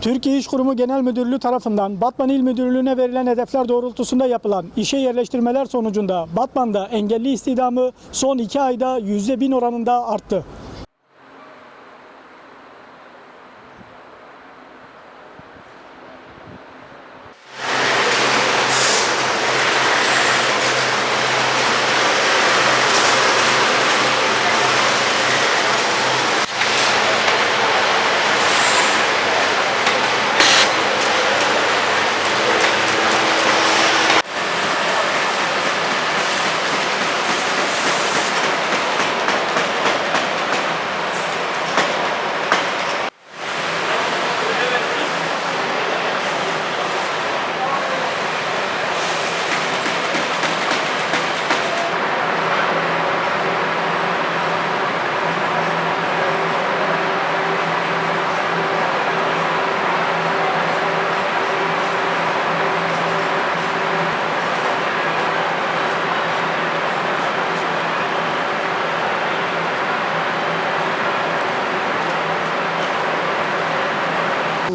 Türkiye İş Kurumu Genel Müdürlüğü tarafından Batman İl Müdürlüğü'ne verilen hedefler doğrultusunda yapılan işe yerleştirmeler sonucunda Batman'da engelli istihdamı son iki ayda %1000 oranında arttı.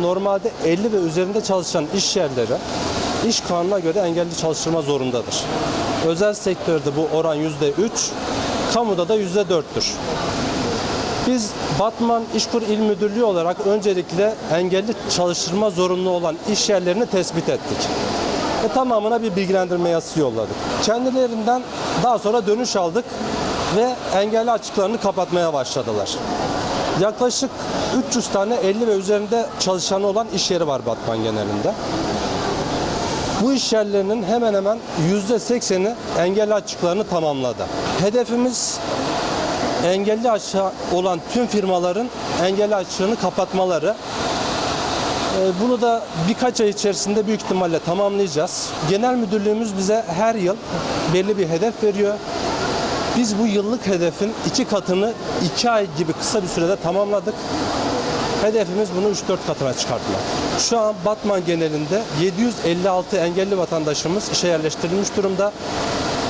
Normalde 50 ve üzerinde çalışan iş yerleri iş kanuna göre engelli çalıştırma zorundadır. Özel sektörde bu oran %3, kamuda da %4'tür. Biz Batman İşkur İl Müdürlüğü olarak öncelikle engelli çalıştırma zorunlu olan iş yerlerini tespit ettik. Ve tamamına bir bilgilendirme yazısı yolladık. Kendilerinden daha sonra dönüş aldık ve engelli açıklarını kapatmaya başladılar. Yaklaşık 300 tane 50 ve üzerinde çalışanı olan iş yeri var Batman genelinde. Bu iş yerlerinin hemen hemen %80'i engelli açıklarını tamamladı. Hedefimiz engelli açığı olan tüm firmaların engelli açığını kapatmaları. Ee, Bunu da birkaç ay içerisinde büyük ihtimalle tamamlayacağız. Genel müdürlüğümüz bize her yıl belli bir hedef veriyor. Biz bu yıllık hedefin iki katını iki ay gibi kısa bir sürede tamamladık. Hedefimiz bunu 3-4 katına çıkartmak. Şu an Batman genelinde 756 engelli vatandaşımız işe yerleştirilmiş durumda.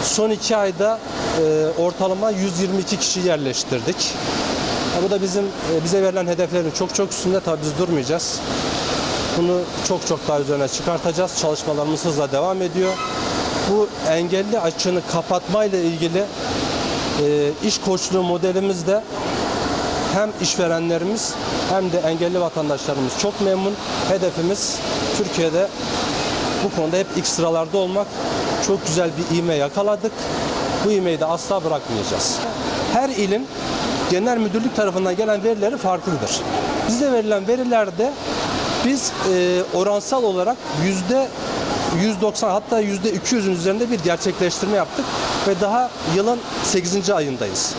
Son iki ayda e, ortalama 122 kişi yerleştirdik. Bu da bizim e, bize verilen hedeflerin çok çok üstünde tabii biz durmayacağız. Bunu çok çok daha üzerine çıkartacağız. Çalışmalarımız hızla devam ediyor. Bu engelli açığını kapatmayla ilgili e, iş koçluğu modelimizde hem işverenlerimiz hem de engelli vatandaşlarımız çok memnun. Hedefimiz Türkiye'de bu konuda hep ilk sıralarda olmak. Çok güzel bir ivme yakaladık. Bu ivmeyi de asla bırakmayacağız. Her ilin genel müdürlük tarafından gelen verileri farklıdır. Bize verilen verilerde biz e, oransal olarak yüzde 190 hatta yüzde 200'ün üzerinde bir gerçekleştirme yaptık ve daha yılın 8. ayındayız.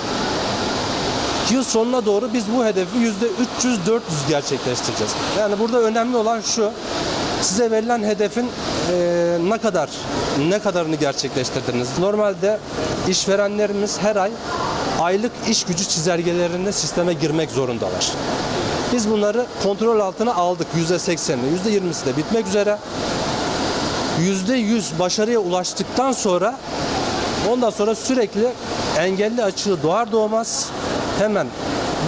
Yıl sonuna doğru biz bu hedefi yüzde 300-400 gerçekleştireceğiz. Yani burada önemli olan şu, size verilen hedefin eee, ne kadar ne kadarını gerçekleştirdiniz? Normalde işverenlerimiz her ay aylık iş gücü çizelgelerinde sisteme girmek zorundalar. Biz bunları kontrol altına aldık yüzde seksenini, yüzde yirmisi de bitmek üzere. Yüzde yüz başarıya ulaştıktan sonra ondan sonra sürekli engelli açığı doğar doğmaz hemen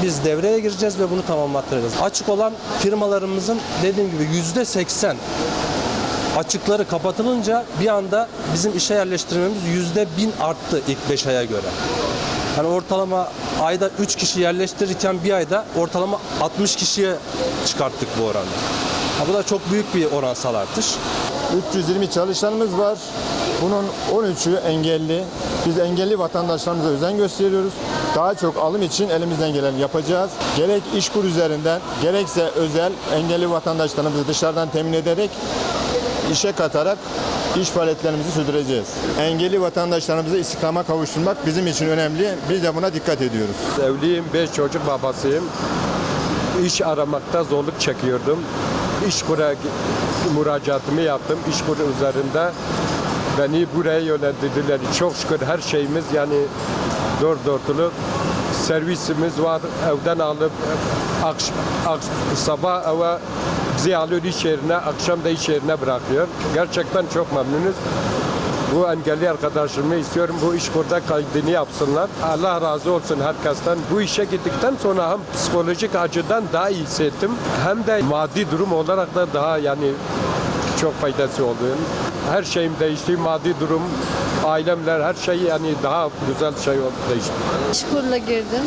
biz devreye gireceğiz ve bunu tamamlattıracağız. Açık olan firmalarımızın dediğim gibi yüzde seksen açıkları kapatılınca bir anda bizim işe yerleştirmemiz yüzde bin arttı ilk 5 aya göre. Yani ortalama ayda 3 kişi yerleştirirken bir ayda ortalama 60 kişiye çıkarttık bu oranı. Ha, bu da çok büyük bir oransal artış. 320 çalışanımız var. Bunun 13'ü engelli. Biz engelli vatandaşlarımıza özen gösteriyoruz. Daha çok alım için elimizden geleni yapacağız. Gerek işkur üzerinden gerekse özel engelli vatandaşlarımızı dışarıdan temin ederek işe katarak iş faaliyetlerimizi sürdüreceğiz. Engelli vatandaşlarımızı istihdama kavuşturmak bizim için önemli. Biz de buna dikkat ediyoruz. Evliyim, beş çocuk babasıyım. İş aramakta zorluk çekiyordum. İşkur'a müracaatımı yaptım. İşkur üzerinde beni buraya yönlendirdiler. Çok şükür her şeyimiz yani dört dörtlük servisimiz var. Evden alıp akş, akş- sabah eve bizi alıyor iş yerine, akşam da iş yerine bırakıyor. Gerçekten çok memnunuz. Bu engelli arkadaşımı istiyorum bu iş kurda kaydını yapsınlar. Allah razı olsun herkesten. Bu işe gittikten sonra hem psikolojik açıdan daha iyi hissettim. Hem de maddi durum olarak da daha yani çok faydası oldu. Her şeyim değişti. Maddi durum, ailemler her şey yani daha güzel şey oldu değişti. İşkurla girdim.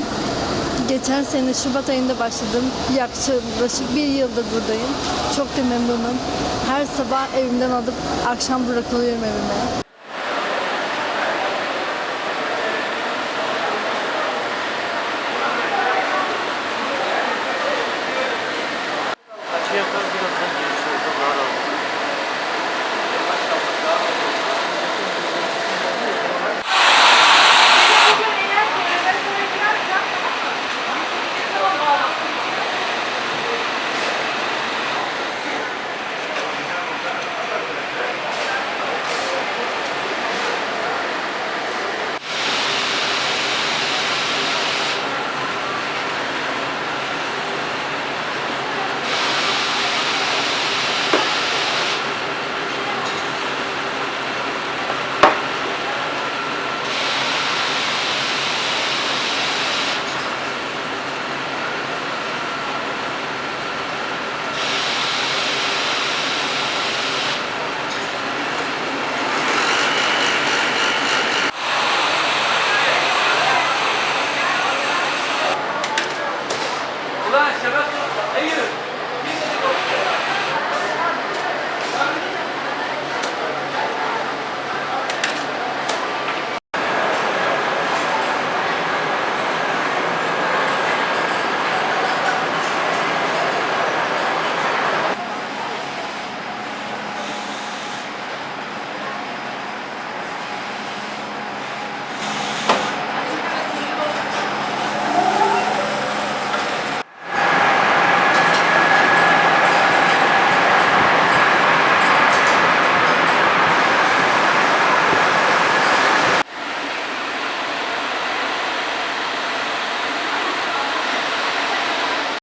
Geçen sene Şubat ayında başladım. Yaklaşık bir yıldır buradayım. Çok da memnunum. Her sabah evimden alıp akşam bırakılıyorum evime.